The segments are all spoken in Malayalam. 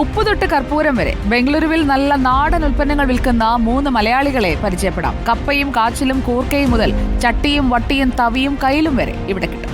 ഉപ്പ് തൊട്ട് കർപ്പൂരം വരെ. ബംഗളൂരുവിൽ നല്ല നാടൻ ഉൽപ്പന്നങ്ങൾ വിൽക്കുന്ന മൂന്ന് മലയാളികളെ പരിചയപ്പെടാം. കപ്പയും കാച്ചിലും കൂർക്കയും മുതൽ ചട്ടിയും വട്ടിയും തവിയും കയ്യിലും വരെ ഇവിടെ കിട്ടും.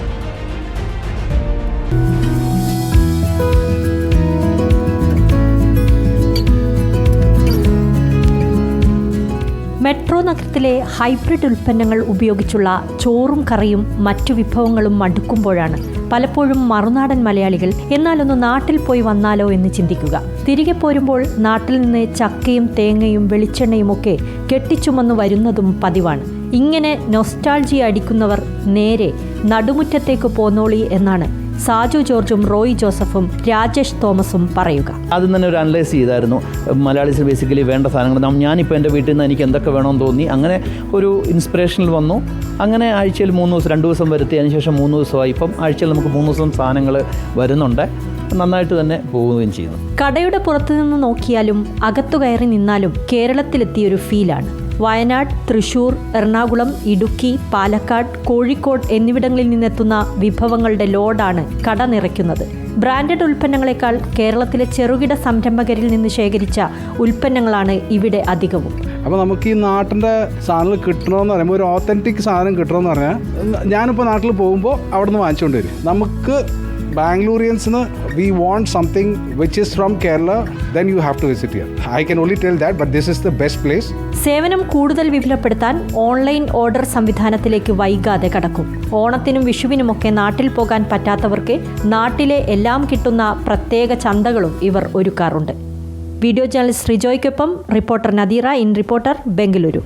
മെട്രോ നഗരത്തിലെ ഹൈബ്രിഡ് ഉൽപ്പന്നങ്ങൾ ഉപയോഗിച്ചുള്ള ചോറും കറിയും മറ്റു വിഭവങ്ങളും മടുക്കുമ്പോഴാണ് പലപ്പോഴും മറുനാടൻ മലയാളികൾ എന്നാലൊന്ന് നാട്ടിൽ പോയി വന്നാലോ എന്ന് ചിന്തിക്കുക. തിരികെ പോരുമ്പോൾ നാട്ടിൽ നിന്ന് ചക്കയും തേങ്ങയും വെളിച്ചെണ്ണയും ഒക്കെ കെട്ടിച്ചുമന്ന് വരുന്നതും പതിവാണ്. ഇങ്ങനെ നൊസ്റ്റാൾജി അടിക്കുന്നവർ നേരെ നടുമുറ്റത്തേക്ക് പോന്നോളി എന്നാണ് സാജു ജോർജും റോയ് ജോസഫും രാജേഷ് തോമസും പറയുക. ആദ്യം തന്നെ ഒരു അനലൈസ് ചെയ്തായിരുന്നു. മലയാളീസ് ബേസിക്കലി വേണ്ട സാധനങ്ങൾ ഞാനിപ്പോൾ എന്റെ വീട്ടിൽ നിന്ന് എനിക്ക് എന്തൊക്കെ വേണമെന്ന് തോന്നി. അങ്ങനെ ഒരു ഇൻസ്പിറേഷനിൽ വന്നു. അങ്ങനെ ആഴ്ചയിൽ മൂന്ന് ദിവസം രണ്ട് ദിവസം വരുത്തി. അതിനുശേഷം മൂന്ന് ദിവസമായി. ഇപ്പം ആഴ്ചയിൽ നമുക്ക് മൂന്ന് ദിവസം സാധനങ്ങൾ വരുന്നുണ്ട്. നന്നായിട്ട് തന്നെ പോവുകയും ചെയ്യുന്നു. കടയുടെ പുറത്തു നിന്ന് നോക്കിയാലും അകത്തു കയറി നിന്നാലും കേരളത്തിലെത്തിയൊരു ഫീലാണ് വയനാട് തൃശൂർ എറണാകുളം ഇടുക്കി പാലക്കാട് കോഴിക്കോട് എന്നിവിടങ്ങളിൽ നിന്നെത്തുന്ന വിഭവങ്ങളുടെ ലോഡാണ് കട നിറയ്ക്കുന്നത്. ബ്രാൻഡഡ് ഉൽപ്പന്നങ്ങളെക്കാൾ കേരളത്തിലെ ചെറുകിട സംരംഭകരിൽ നിന്ന് ശേഖരിച്ച ഉൽപ്പന്നങ്ങളാണ് ഇവിടെ അധികവും. അപ്പോൾ നമുക്ക് ഈ നാട്ടിന്റെ സാധനങ്ങൾ കിട്ടണമെന്ന് പറയുമ്പോൾ ഒരു ഓത്തന്റിക് സാധനം കിട്ടണമെന്ന് പറഞ്ഞാൽ ഞാനിപ്പോൾ നാട്ടിൽ പോകുമ്പോൾ അവിടെ നിന്ന് വാങ്ങിച്ചുകൊണ്ട് വരും. നമുക്ക് ബാംഗ്ലൂരിയൻസിന് we want something which is from Kerala then you have to visit here I can only tell that but this is the best place സേവനം കൂടുതൽ വിപുലപ്പെടുത്താൻ ഓൺലൈൻ ഓർഡർ സംവിധാനത്തിലേക്ക് വൈകാതെ കടക്കും. ഓണത്തിനും വിഷുവിനുമൊക്കെ നാട്ടിൽ പോകാൻ പറ്റാത്തവർക്ക് നാട്ടിലെ എല്ലാം കിട്ടുന്ന പ്രത്യേക ചന്തകളും ഇവർ ഒരുക്കാറുണ്ട്. Video journalist റിജോയ്ക്കൊപ്പം reporter Nadeera in reporter Bengaluru.